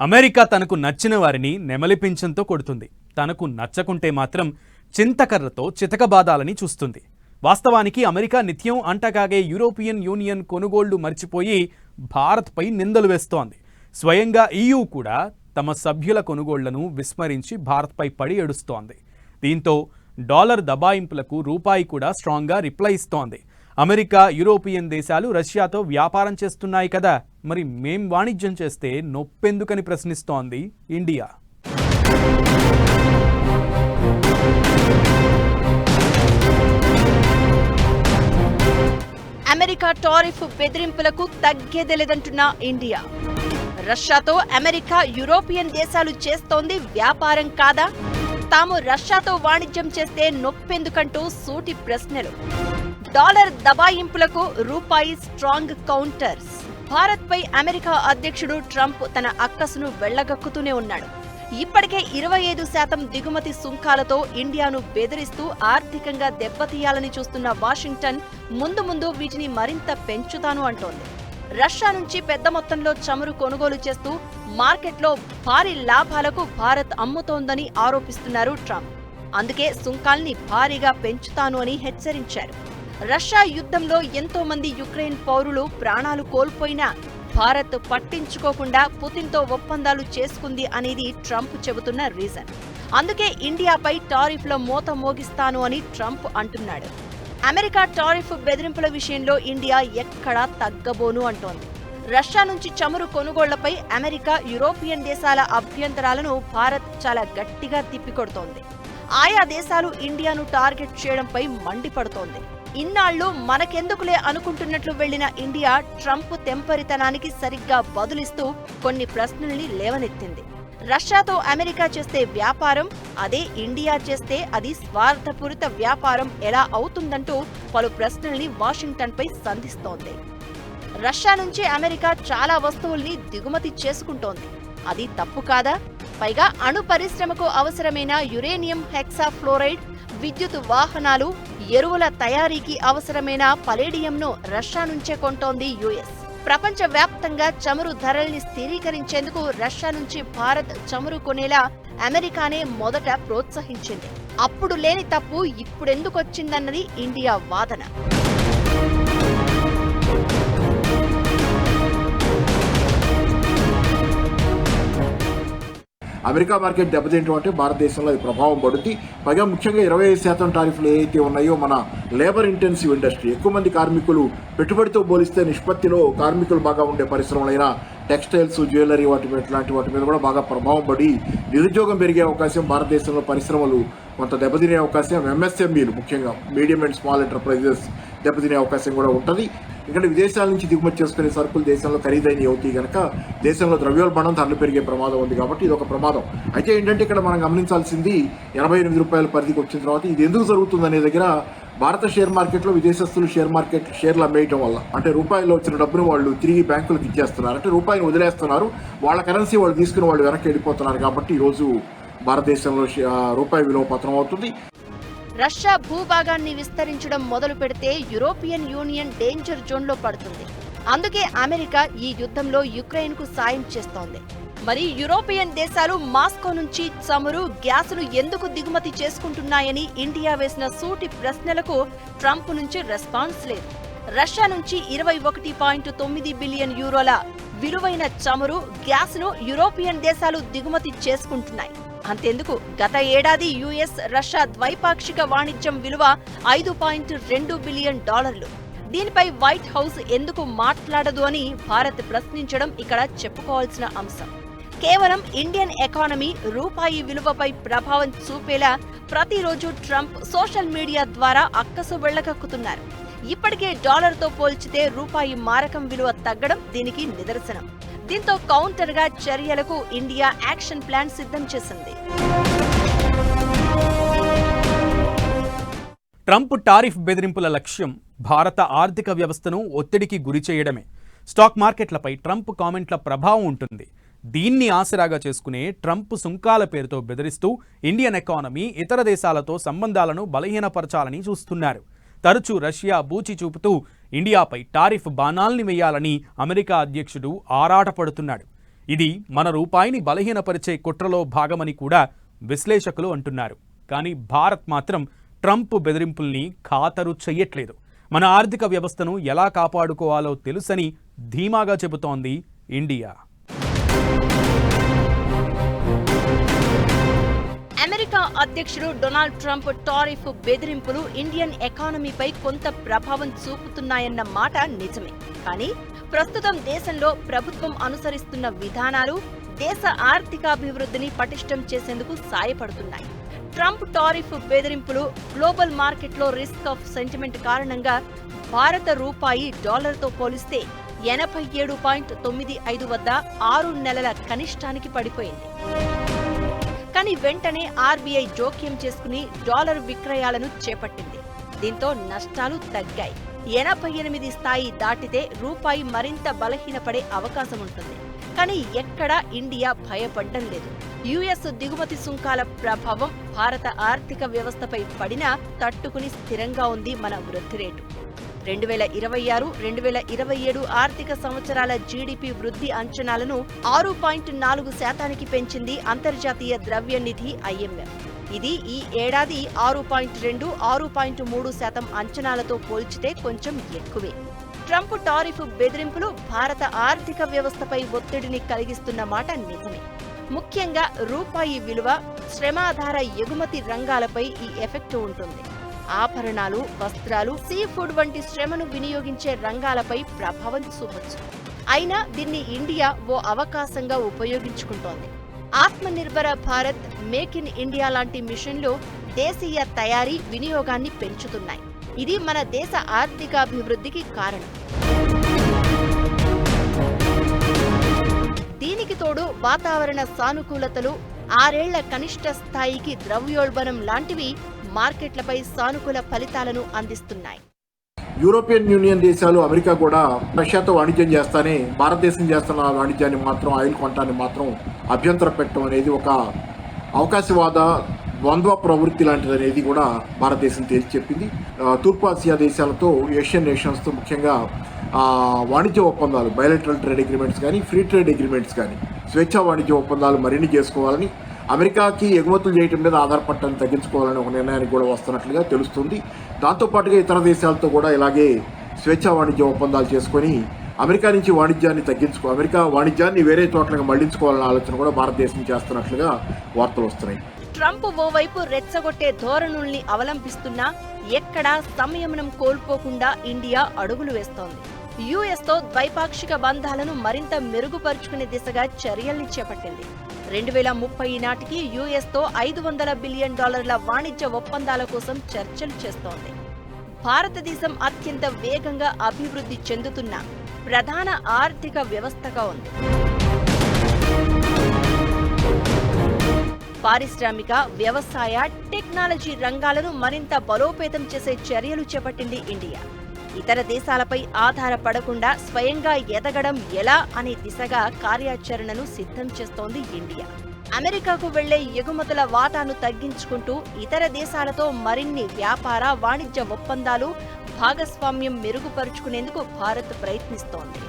America తనకు నచ్చిన వారిని నెమలిపించంతో కొడుతుంది. తనకు నచ్చకుంటే మాత్రం చింతకర్రతో చితకబాదాలని చూస్తుంది. వాస్తవానికి అమెరికా నిత్యం అంటకాగే యూరోపియన్ యూనియన్ కొనుగోళ్ళు మర్చిపోయి భారత్పై నిందలు వేస్తోంది. స్వయంగా ఈయూ కూడా తమ సభ్యుల కొనుగోళ్ళను విస్మరించి భారత్పై పడి ఏడుస్తోంది. దీంతో డాలర్ దబాయింపులకు రూపాయి కూడా స్ట్రాంగ్గా రిప్లై ఇస్తోంది. అమెరికా యూరోపియన్ దేశాలు రష్యాతో వ్యాపారం చేస్తున్నాయి కదా. మరి మేం వాణిజ్యం చేస్తే నొప్పెందుకని ప్రశ్నిస్తోంది ఇండియా. అమెరికా టారిఫ్ బెదిరింపులకు తగ్గేదే లేదంటున్న ఇండియా. రష్యాతో అమెరికా యూరోపియన్ దేశాలు చేస్తోంది వ్యాపారం కాదా? తాము రష్యాతో వాణిజ్యం చేస్తే నొప్పెందుకంటూ సూటి ప్రశ్నలు. డాలర్ దబాయింపులకు రూపాయి స్ట్రాంగ్ కౌంటర్స్. భారత్పై అమెరికా అధ్యక్షుడు ట్రంప్ తన అక్కసును వెళ్ళగక్కుతూనే ఉన్నాడు. ఇప్పటికే ఇరవై ఐదు శాతం దిగుమతి సుంకాలతో ఇండియాను బెదిరిస్తూ ఆర్థికంగా దెబ్బతీయాలని చూస్తున్న వాషింగ్టన్ ముందు ముందు వీటిని మరింత పెంచుతాను అంటోంది. రష్యా నుంచి పెద్ద మొత్తంలో చమురు కొనుగోలు చేస్తూ మార్కెట్లో భారీ లాభాలకు భారత్ అమ్ముతోందని ఆరోపిస్తున్నారు ట్రంప్. అందుకే సుంకాల్ని భారీగా పెంచుతాను అని హెచ్చరించారు. రష్యా యుద్ధంలో ఎంతో మంది యుక్రెయిన్ పౌరులు ప్రాణాలు కోల్పోయినా భారత్ పట్టించుకోకుండా పుతిన్తో ఒప్పందాలు చేసుకుంది అనేది ట్రంప్ చెబుతున్న రీజన్. అందుకే ఇండియాపై టారిఫ్ల మోత మోగిస్తాను అని ట్రంప్ అంటున్నాడు. అమెరికా టారిఫ్ బెదిరింపుల విషయంలో ఇండియా ఎక్కడా తగ్గబోను అంటోంది. రష్యా నుంచి చమురు కొనుగోళ్ళపై అమెరికా యూరోపియన్ దేశాల అభ్యంతరాలను భారత్ చాలా గట్టిగా తిప్పికొడుతోంది. ఆయా దేశాలు ఇండియాను టార్గెట్ చేయడంపై మండిపడుతోంది. ఇన్నాళ్ళు మనకెందుకులే అనుకుంటున్నట్లు వెళ్ళిన ఇండియా ట్రంప్ తెంపరితనానికి సరిగ్గా బదులిస్తూ కొన్ని ప్రశ్నల్ని లేవనెత్తింది. రష్యాతో అమెరికా చేస్తే వ్యాపారం అదే ఇండియా చేస్తే అది స్వార్థపూరిత వ్యాపారం ఎలా అవుతుందంటూ పలు ప్రశ్నల్ని వాషింగ్టన్పై సంధిస్తోంది. రష్యా నుంచి అమెరికా చాలా వస్తువుల్ని దిగుమతి చేసుకుంటోంది. అది తప్పు కాదా? పైగా అణు పరిశ్రమకు అవసరమైన యురేనియం హెక్సాఫ్లోరైడ్ విద్యుత్ వాహనాలు ఎరువుల తయారీకి అవసరమైన పలేడియంను రష్యా నుంచే కొంటోంది యుఎస్. ప్రపంచ వ్యాప్తంగా చమురు ధరల్ని స్థిరీకరించేందుకు రష్యా నుంచి భారత్ చమురు కొనేలా అమెరికానే మొదట ప్రోత్సహించింది. అప్పుడు లేని తప్పు ఇప్పుడెందుకొచ్చిందన్నది ఇండియా వాదన. అమెరికా మార్కెట్ దెబ్బతింటం అంటే భారతదేశంలో అది ప్రభావం పడుద్ది. పైగా ముఖ్యంగా ఇరవై ఐదు శాతం టారిఫ్లు ఏవైతే ఉన్నాయో మన లేబర్ ఇంటెన్సివ్ ఇండస్ట్రీ ఎక్కువ మంది కార్మికులు పెట్టుబడితో పోలిస్తే నిష్పత్తిలో కార్మికులు బాగా ఉండే పరిశ్రమలైన టెక్స్టైల్స్ జ్యువెలరీ వాటి ఇట్లాంటి వాటి మీద కూడా బాగా ప్రభావం పడి నిరుద్యోగం పెరిగే అవకాశం భారతదేశంలో పరిశ్రమలు కొంత దెబ్బతినే అవకాశం. ఎంఎస్ఎంఈలు ముఖ్యంగా మీడియం అండ్ స్మాల్ ఎంటర్ప్రైజెస్ దెబ్బతినే అవకాశం కూడా ఉంటుంది. ఎందుకంటే విదేశాల నుంచి దిగుమతి చేసుకునే సరుకులు దేశంలో ఖరీదైనవి అవుతాయి కనుక దేశంలో ద్రవ్యోల్బణం ధరలు పెరిగే ప్రమాదం ఉంది కాబట్టి ఇది ఒక ప్రమాదం. అయితే ఏంటంటే ఇక్కడ మనం గమనించాల్సింది ఎనభై ఎనిమిది రూపాయల పరిధికి వచ్చిన తర్వాత ఇది ఎందుకు జరుగుతుంది అనే దగ్గర భారత షేర్ మార్కెట్లో విదేశస్తులు షేర్ మార్కెట్ షేర్లు అమ్మేయటం వల్ల అంటే రూపాయలు వచ్చిన డబ్బును వాళ్ళు తిరిగి బ్యాంకులకు ఇచ్చేస్తున్నారు. అంటే రూపాయిని వదిలేస్తున్నారు. వాళ్ళ కరెన్సీ వాళ్ళు తీసుకుని వాళ్ళు వెనక్కి వెళ్ళిపోతున్నారు కాబట్టి ఈరోజు భారతదేశంలో షే- రూపాయి విలువ పతనం అవుతుంది. రష్యా భూభాగాన్ని విస్తరించడం మొదలు పెడితే యూరోపియన్ యూనియన్ డేంజర్ జోన్లో పడుతుంది. అందుకే అమెరికా ఈ యుద్ధంలో యుక్రెయిన్కు సాయం చేస్తోంది. మరి యూరోపియన్ దేశాలు మాస్కో నుంచి చమురు గ్యాసులు ఎందుకు దిగుమతి చేసుకుంటున్నాయని ఇండియా వేసిన సూటి ప్రశ్నలకు ట్రంప్ నుంచి రెస్పాన్స్ లేదు. రష్యా నుంచి ఇరవై ఒకటి పాయింట్ తొమ్మిది బిలియన్ యూరోల విలువైన చమురు గ్యాస్ను యూరోపియన్ దేశాలు దిగుమతి చేసుకుంటున్నాయి. అంతెందుకు గత ఏడాది యుఎస్ రష్యా ద్వైపాక్షిక వాణిజ్యం విలువ ఐదు పాయింట్ రెండు బిలియన్ డాలర్లు. దీనిపై వైట్ హౌస్ ఎందుకు మాట్లాడదు అని భారత్ ప్రశ్నించడం ఇక్కడ చెప్పుకోవాల్సిన అంశం. కేవలం ఇండియన్ ఎకానమీ రూపాయి విలువపై ప్రభావం చూపేలా ప్రతిరోజు ట్రంప్ సోషల్ మీడియా ద్వారా అక్కసు వెళ్ళకక్కుతున్నారు ఇప్పటికే డాలర్తో పోల్చితే రూపాయి మారకం విలువ తగ్గడం దీనికి నిదర్శనం. దీంతో కౌంటర్గా చర్యలకు ఇండియా యాక్షన్ ప్లాన్ సిద్ధం చేసింది. ట్రంప్ టారిఫ్ బెదిరింపుల లక్ష్యం భారత ఆర్థిక వ్యవస్థను ఒత్తిడికి గురి చేయడమే. స్టాక్ మార్కెట్లపై ట్రంప్ కామెంట్ల ప్రభావం ఉంటుంది. దీన్ని ఆసరాగా చేసుకునే ట్రంప్ సుంకాల పేరుతో బెదిరిస్తూ ఇండియన్ ఎకానమీ ఇతర దేశాలతో సంబంధాలను బలహీనపరచాలని చూస్తున్నారు. తరచూ రష్యా బూచి చూపుతూ ఇండియాపై టారిఫ్ బాణాల్ని వేయాలని అమెరికా అధ్యక్షుడు ఆరాటపడుతున్నాడు. ఇది మన రూపాయిని బలహీనపరిచే కుట్రలో భాగమని కూడా విశ్లేషకులు అంటున్నారు. కానీ భారత్ మాత్రం ట్రంప్ బెదిరింపుల్ని ఖాతరు చెయ్యట్లేదు. మన ఆర్థిక వ్యవస్థను ఎలా కాపాడుకోవాలో తెలుసని ధీమాగా చెబుతోంది ఇండియా. అమెరికా అధ్యక్షుడు డొనాల్డ్ ట్రంప్ టారిఫ్ బెదిరింపులు ఇండియన్ ఎకానమీపై కొంత ప్రభావం చూపుతున్నాయన్న మాట నిజమే. కానీ ప్రస్తుతం దేశంలో ప్రభుత్వం అనుసరిస్తున్న విధానాలు దేశ ఆర్థికాభివృద్ధిని పటిష్టం చేసేందుకు సాయపడుతున్నాయి. ట్రంప్ టారిఫ్ బెదిరింపులు గ్లోబల్ మార్కెట్లో రిస్క్ ఆఫ్ సెంటిమెంట్ కారణంగా భారత రూపాయి డాలర్తో పోలిస్తే ఎనభై ఏడు పాయింట్ తొమ్మిది ఐదు వద్ద ఆరు నెలల కనిష్టానికి పడిపోయింది. కానీ వెంటనే ఆర్బీఐ జోక్యం చేసుకుని డాలర్ విక్రయాలను చేపట్టింది. దీంతో నష్టాలు తగ్గాయి. ఎనభై ఎనిమిది స్థాయి దాటితే రూపాయి మరింత బలహీనపడే అవకాశం ఉంటుంది. కానీ ఎక్కడా ఇండియా భయపడడం లేదు. యుఎస్ దిగుమతి సుంకాల ప్రభావం భారత ఆర్థిక వ్యవస్థపై పడినా తట్టుకుని స్థిరంగా ఉంది మన వృద్ధి రేటు. రెండు వేల ఇరవై ఆరు రెండు వేల ఇరవై ఏడు ఆర్థిక సంవత్సరాల జీడిపి వృద్ధి అంచనాలను ఆరు పాయింట్ నాలుగు శాతానికి పెంచింది అంతర్జాతీయ ద్రవ్య నిధి ఐఎంఎఫ్. ఇది ఈ ఏడాది ఆరు పాయింట్ రెండు ఆరు పాయింట్ మూడు శాతం అంచనాలతో పోల్చితే కొంచెం ఎక్కువే. ట్రంప్ టారిఫ్ బెదిరింపులు భారత ఆర్థిక వ్యవస్థపై ఒత్తిడిని కలిగిస్తున్న మాట నిజమే. ముఖ్యంగా రూపాయి విలువ శ్రమాధార ఎగుమతి రంగాలపై ఈ ఎఫెక్ట్ ఉంటుంది. ఆభరణాలు వస్త్రాలు సీ ఫుడ్ వంటి శ్రమను వినియోగించే రంగాలపై ప్రభావం చూపొచ్చు. అయినా దీన్ని ఇండియా ఓ అవకాశంగా ఉపయోగించుకుంటోంది. Atmanirbhar Bharat make in India లాంటి మిషన్లు దేశీయ తయారీ వినియోగాన్ని పెంచుతున్నాయి. ఇది మన దేశ ఆర్థికాభివృద్ధికి కారణం. దీనికి తోడు వాతావరణ సానుకూలతలు ఆరేళ్ళ కనిష్ట స్థాయికి ద్రవ్యోల్బణం లాంటివి మార్కెట్లపై సానుకూల ఫలితాలను అందిస్తున్నాయి. యూరోపియన్ యూనియన్ దేశాలు అమెరికా కూడా రష్యాతో వాణిజ్యం చేస్తానే భారతదేశం చేస్తున్న వాణిజ్యాన్ని మాత్రం ఆయిల్ కొనటాన్ని మాత్రం అభ్యంతర పెట్టడం అనేది ఒక అవకాశవాద ద్వంద్వ ప్రవృత్తి లాంటిది అనేది కూడా భారతదేశం తేల్చి చెప్పింది. ఆ, తూర్పు ఆసియా దేశాలతో ఏషియన్ నేషన్స్తో ముఖ్యంగా వాణిజ్య ఒప్పందాలు బయలెటరల్ ట్రేడ్ అగ్రిమెంట్స్ కానీ ఫ్రీ ట్రేడ్ అగ్రిమెంట్స్ కానీ స్వేచ్ఛా వాణిజ్య ఒప్పందాలు మరిన్ని చేసుకోవాలని అమెరికాకి ఎగుమతులు చేయటం మీద ఆధారపడటాన్ని తగ్గించుకోవాలని ఒక నిర్ణయానికి కూడా వస్తున్నట్లుగా తెలుస్తుంది. దాంతోపాటుగా ఇతర దేశాలతో కూడా ఇలాగే స్వేచ్ఛా వాణిజ్య ఒప్పందాలు చేసుకొని అమెరికా నుంచి వాణిజ్యాన్ని తగ్గించుకో అమెరికా వాణిజ్యాన్ని వేరే చోట్లకు మళ్ళించుకోవాలనే ఆలోచన కూడా భారతదేశం చేస్తున్నట్లుగా వార్తలు వస్తున్నాయి. ట్రంప్ ఓవైపు రెచ్చగొట్టే ధోరణుల్ని అవలంబిస్తున్నా ఎక్కడా సంయమనం కోల్పోకుండా ఇండియా అడుగులు వేస్తోంది. యుఎస్తో ద్వైపాక్షిక బంధాలను మరింత మెరుగుపరుచుకునే దిశగా చర్యల్ని చేపట్టింది. రెండు వేల ముప్పై నాటికి యుఎస్తో ఐదు వందల బిలియన్ డాలర్ల వాణిజ్య ఒప్పందాల కోసం చర్చలు చేస్తోంది. భారతదేశం అత్యంత వేగంగా అభివృద్ధి చెందుతున్న ప్రధాన ఆర్థిక వ్యవస్థగా ఉంది. పారిశ్రామిక వ్యవసాయ టెక్నాలజీ రంగాలను మరింత బలోపేతం చేసే చర్యలు చేపట్టింది ఇండియా. ఇతర దేశాలపై ఆధారపడకుండా స్వయంగా ఎదగడం ఎలా అనే దిశగా కార్యాచరణను సిద్ధం చేస్తోంది ఇండియా. అమెరికాకు వెళ్ళే ఎగుమతుల వాటాను తగ్గించుకుంటూ ఇతర దేశాలతో మరిన్ని వ్యాపార వాణిజ్య ఒప్పందాలు భాగస్వామ్యం మెరుగుపరుచుకునేందుకు భారత్ ప్రయత్నిస్తోంది.